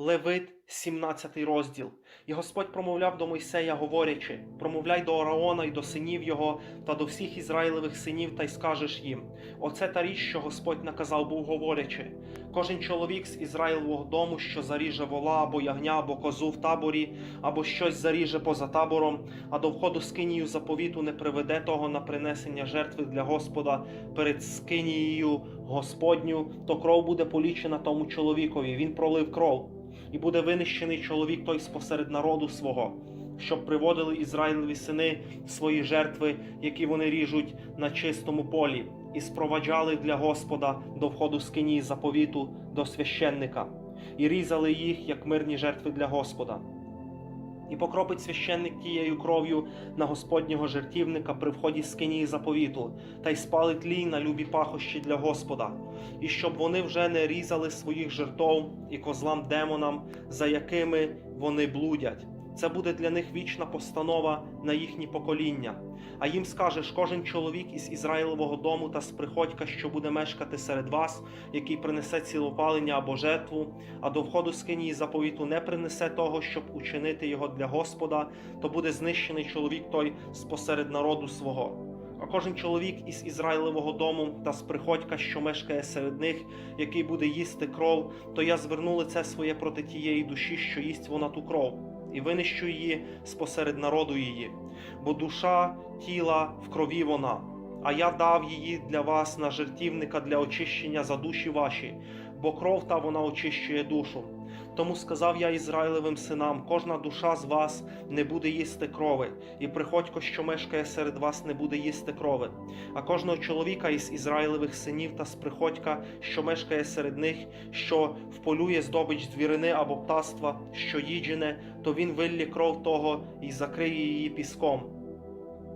Левит, 17 розділ. І Господь промовляв до Мойсея, говорячи: промовляй до Араона і до синів його та до всіх ізраїлевих синів, та й скажеш їм: Оце та річ, що Господь наказав був говорячи. Кожен чоловік з Ізраїлового дому, що заріже вола або ягня, або козу в таборі, або щось заріже поза табором, а до входу скинію заповіту не приведе того на принесення жертви для Господа перед скинією Господню, то кров буде полічена тому чоловікові. Він пролив кров, і буде винищений чоловік той спосеред народу свого, щоб приводили Ізраїлеві сини свої жертви, які вони ріжуть на чистому полі, і спроваджали для Господа до входу скині заповіту до священника, і різали їх як мирні жертви для Господа. І покропить священник тією кров'ю на Господнього жертівника при вході скинії заповіту, та й спалить лій на любі пахощі для Господа, і щоб вони вже не різали своїх жертов і козлам демонам, за якими вони блудять. Це буде для них вічна постанова на їхні покоління. А їм скажеш кожен чоловік із Ізраїлового дому та з приходька, що буде мешкати серед вас, який принесе цілопалення або жертву, а до входу скинії заповіту не принесе того, щоб учинити його для Господа, то буде знищений чоловік той спосеред народу свого. А кожен чоловік із Ізраїлевого дому та з приходька, що мешкає серед них, який буде їсти кров, то я зверну лице своє проти тієї душі, що їсть вона ту кров, і винищу її спосеред народу її, бо душа тіла в крові вона. А я дав її для вас на жертівника для очищення за душі ваші, бо кров та вона очищує душу. Тому сказав я Ізраїлевим синам: кожна душа з вас не буде їсти крови, і приходько, що мешкає серед вас, не буде їсти крови. А кожного чоловіка із Ізраїлевих синів та з приходька, що мешкає серед них, що вполює здобич звірини або птаства, що їджене, то він виллє кров того і закриє її піском.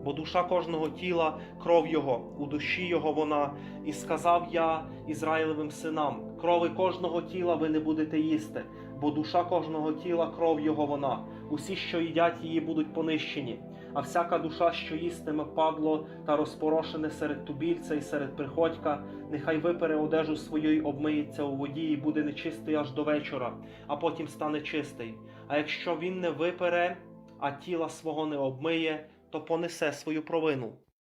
Бо душа кожного тіла, кров його, у душі його вона, і сказав я Ізраїлевим синам: крови кожного тіла ви не будете їсти, бо душа кожного тіла, кров його вона. Усі, що їдять її, будуть понищені. А всяка душа, що їстиме падло та розпорошене серед тубільця і серед приходька, нехай випере одежу свою й обмиється у воді, і буде нечистий аж до вечора, а потім стане чистий. А якщо він не випере, а тіла свого не обмиє, то понесе свою провину.